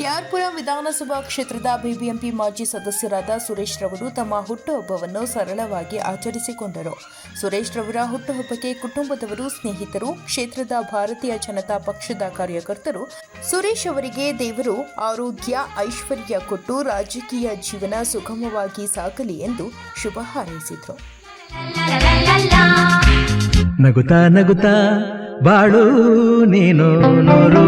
ಕೆಆರ್ಪುರ ವಿಧಾನಸಭಾ ಕ್ಷೇತ್ರದ ಬಿಬಿಎಂಪಿ ಮಾಜಿ ಸದಸ್ಯರಾದ ಸುರೇಶ್ ರವರು ತಮ್ಮ ಹುಟ್ಟುಹಬ್ಬವನ್ನು ಸರಳವಾಗಿ ಆಚರಿಸಿಕೊಂಡರು. ಸುರೇಶ್ ರವರ ಹುಟ್ಟುಹಬ್ಬಕ್ಕೆ ಕುಟುಂಬದವರು ಸ್ನೇಹಿತರು, ಕ್ಷೇತ್ರದ ಭಾರತೀಯ ಜನತಾ ಪಕ್ಷದ ಕಾರ್ಯಕರ್ತರು, ಸುರೇಶ್ ಅವರಿಗೆ ದೇವರು ಆರೋಗ್ಯ, ಐಶ್ವರ್ಯ ಕೊಟ್ಟು ರಾಜಕೀಯ ಜೀವನ ಸುಗಮವಾಗಿ ಸಾಗಲಿ ಎಂದು ಶುಭ ಹಾರೈಸಿದರು. ನಗುತಾ ನಗುತಾ ಬಾಳು ನೀನು ನೂರು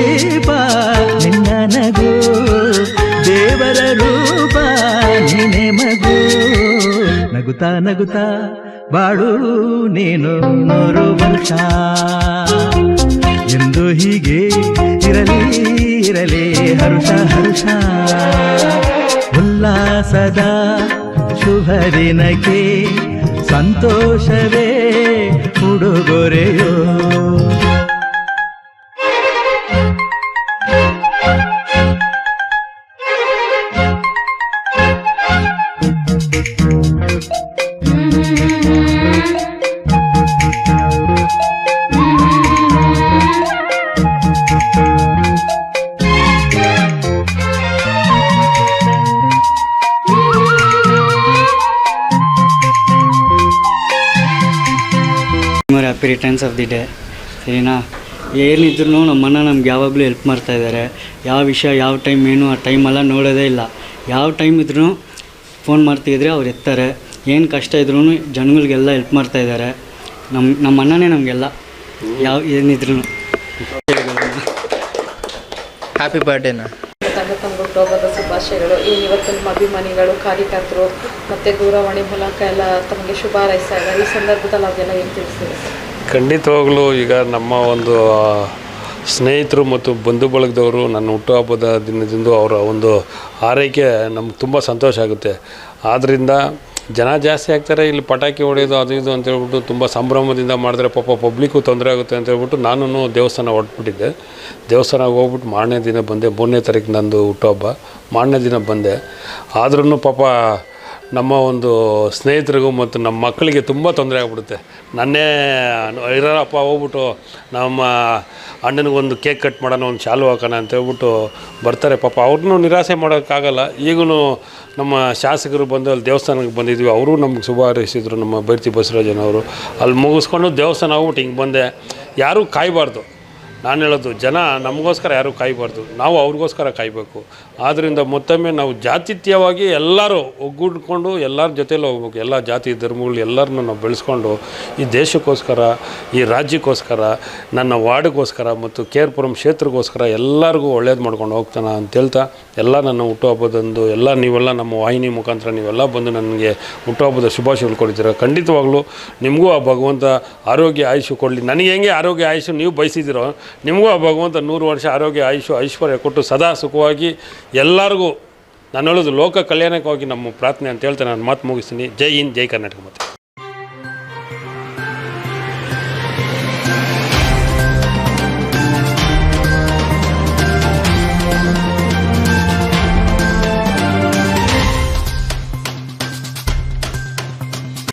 ದೀಪ, ನಿನ್ನ ನಗು, ದೇವರ ರೂಪ ನೀನೆ ಮಗು. ನಗುತ್ತಾ ನಗುತ್ತಾ ಬಾಳು ನೀನು ನೂರು ವರ್ಷ. ಎಂದು ಹೀಗೆ ಇರಲಿ ಇರಲಿ, ಹರುಷ ಹರುಷ. ಉಲ್ಲಾಸದ ಶುಭ ದಿನಕ್ಕೆ ಸಂತೋಷವೇ ಉಡುಗೊರೆಯೋ. Happy returns of the day ಸರಿನಾ ಏನಿದ್ರು ನಮ್ಮ ಅಣ್ಣ ನಮ್ಗೆ ಯಾವಾಗಲೂ ಹೆಲ್ಪ್ ಮಾಡ್ತಾ ಇದ್ದಾರೆ. ಯಾವ ವಿಷಯ, ಯಾವ ಟೈಮ್ ಏನು, ಆ ಟೈಮೆಲ್ಲ ನೋಡೋದೇ ಇಲ್ಲ. ಯಾವ ಟೈಮ್ ಇದ್ರೂ ಫೋನ್ ಮಾಡ್ತಿದ್ರೆ ಅವ್ರು ಎತ್ತಾರೆ. ಏನು ಕಷ್ಟ ಇದ್ರೂ ಜನಗಳಿಗೆಲ್ಲ ಹೆಲ್ಪ್ ಮಾಡ್ತಾ ಇದ್ದಾರೆ ನಮ್ಮ ನಮ್ಮ ಅಣ್ಣನೇ ನಮಗೆಲ್ಲ. ಯಾವ ಏನಿದ್ರು ಹ್ಯಾಪಿ ಬರ್ಡೇನಾ ತಮ್ಮ ಹುಟ್ಟುಹಬ್ಬದ ಶುಭಾಶಯಗಳು. ಈ ಇವತ್ತು ನಿಮ್ಮ ಅಭಿಮಾನಿಗಳು ಕಾರ್ಯಕರ್ತರು ಮತ್ತು ದೂರವಾಣಿ ಮೂಲಕ ಎಲ್ಲ ತಮಗೆ ಶುಭ ಹಾರೈಸ್ತಾ ಇದ್ದಾರೆ ಈ ಸಂದರ್ಭದಲ್ಲಿ ಅವ್ರಿಗೆಲ್ಲ ಏನು ತಿಳಿಸ್ತೀವಿ ಖಂಡಿತವಾಗ್ಲೂ ಈಗ ನಮ್ಮ ಒಂದು ಸ್ನೇಹಿತರು ಮತ್ತು ಬಂಧು ಬಳಗದವರು ನನ್ನ ಹುಟ್ಟುಹಬ್ಬದ ದಿನದಿಂದ ಅವರ ಒಂದು ಆರೈಕೆ ನಮ್ಗೆ ತುಂಬ ಸಂತೋಷ ಆಗುತ್ತೆ. ಆದ್ದರಿಂದ ಜನ ಜಾಸ್ತಿ ಆಗ್ತಾರೆ, ಇಲ್ಲಿ ಪಟಾಕಿ ಹೊಡೆಯೋದು ಅದು ಇದು ಅಂತ ಹೇಳ್ಬಿಟ್ಟು ತುಂಬ ಸಂಭ್ರಮದಿಂದ ಮಾಡಿದ್ರೆ ಪಾಪ ಪಬ್ಲಿಕ್ಕು ತೊಂದರೆ ಆಗುತ್ತೆ ಅಂತ ಹೇಳ್ಬಿಟ್ಟು ನಾನು ದೇವಸ್ಥಾನ ಹೊರಟ್ಬಿಟ್ಟಿದ್ದೆ. ದೇವಸ್ಥಾನಕ್ಕೆ ಹೋಗ್ಬಿಟ್ಟು ಮಾರನೇ ದಿನ ಬಂದೆ, ಮೂರನೇ ತಾರೀಕು ನಂದು ಹುಟ್ಟುಹಬ್ಬ. ಮಾರನೇ ದಿನ ಬಂದೆ. ಆದ್ರೂ ಪಾಪ ನಮ್ಮ ಒಂದು ಸ್ನೇಹಿತರಿಗೂ ಮತ್ತು ನಮ್ಮ ಮಕ್ಕಳಿಗೆ ತುಂಬ ತೊಂದರೆ ಆಗ್ಬಿಡುತ್ತೆ. ನನ್ನೇ ಇರೋಪ್ಪ ಹೋಗ್ಬಿಟ್ಟು ನಮ್ಮ ಅಣ್ಣನಿಗೊಂದು ಕೇಕ್ ಕಟ್ ಮಾಡೋಣ, ಒಂದು ಶಾಲು ಹಾಕೋಣ ಅಂತ ಹೇಳ್ಬಿಟ್ಟು ಬರ್ತಾರೆ. ಪಾಪ ಅವ್ರನ್ನೂ ನಿರಾಸೆ ಮಾಡೋಕ್ಕಾಗಲ್ಲ. ಈಗೂ ನಮ್ಮ ಶಾಸಕರು ಬಂದು ಅಲ್ಲಿ ದೇವಸ್ಥಾನಕ್ಕೆ ಬಂದಿದ್ವಿ. ಅವರು ನಮ್ಗೆ ಶುಭ ಹಾರೈಸಿದ್ರು ನಮ್ಮ ಬೈರ್ತಿ ಬಸವರಾಜನವರು. ಅಲ್ಲಿ ಮುಗಿಸ್ಕೊಂಡು ದೇವಸ್ಥಾನ ಹೋಗ್ಬಿಟ್ಟು ಹಿಂಗೆ ಬಂದೆ. ಯಾರೂ ಕಾಯಬಾರ್ದು. ನಾನು ಹೇಳೋದು, ಜನ ನಮಗೋಸ್ಕರ ಯಾರೂ ಕಾಯಬಾರ್ದು. ನಾವು ಅವ್ರಿಗೋಸ್ಕರ ಕಾಯಬೇಕು. ಆದ್ದರಿಂದ ಮತ್ತೊಮ್ಮೆ ನಾವು ಜಾತಿತ್ಯವಾಗಿ ಎಲ್ಲರೂ ಒಗ್ಗೂಡ್ಕೊಂಡು ಎಲ್ಲರ ಜೊತೆಯಲ್ಲಿ ಹೋಗ್ಬೇಕು. ಎಲ್ಲ ಜಾತಿ ಧರ್ಮಗಳು ಎಲ್ಲರನ್ನೂ ನಾವು ಬೆಳೆಸ್ಕೊಂಡು ಈ ದೇಶಕ್ಕೋಸ್ಕರ, ಈ ರಾಜ್ಯಕ್ಕೋಸ್ಕರ, ನನ್ನ ವಾರ್ಡ್ಗೋಸ್ಕರ ಮತ್ತು ಕೇರ್ಪುರಂ ಕ್ಷೇತ್ರಕ್ಕೋಸ್ಕರ ಎಲ್ಲರಿಗೂ ಒಳ್ಳೇದು ಮಾಡ್ಕೊಂಡು ಹೋಗ್ತಾನೆ ಅಂತ ಹೇಳ್ತಾ, ಎಲ್ಲ ನನ್ನ ಹುಟ್ಟುಹಬ್ಬದಂದು ಎಲ್ಲ ನೀವೆಲ್ಲ ನಮ್ಮ ವಾಹಿನಿ ಮುಖಾಂತರ ನೀವೆಲ್ಲ ಬಂದು ನನಗೆ ಹುಟ್ಟುಹಬ್ಬದ ಶುಭಾಶಯಗಳು ಕೊಡ್ತೀರ ಖಂಡಿತವಾಗ್ಲೂ ನಿಮಗೂ ಆ ಭಗವಂತ ಆರೋಗ್ಯ ಆಯುಷು ಕೊಡಲಿ. ನನಗೆ ಹೆಂಗೆ ಆರೋಗ್ಯ ಆಯುಷು ನೀವು ಬಯಸಿದ್ದೀರೋ ನಿಮಗೂ ಆ ಭಗವಂತ ನೂರು ವರ್ಷ ಆರೋಗ್ಯ ಆಯುಷು ಐಶ್ವರ್ಯ ಕೊಟ್ಟು ಸದಾ ಸುಖವಾಗಿ ಎಲ್ಲರಿಗೂ ನಾನು ಹೇಳೋದು ಲೋಕ ಕಲ್ಯಾಣಕ್ಕಾಗಿ ನಮ್ಮ ಪ್ರಾರ್ಥನೆ ಅಂತ ಹೇಳ್ತೇನೆ ನಾನು ಮಾತು ಮುಗಿಸ್ತೀನಿ. ಜೈ ಹಿಂದ್, ಜೈ ಕರ್ನಾಟಕ ಮತ್ತೆ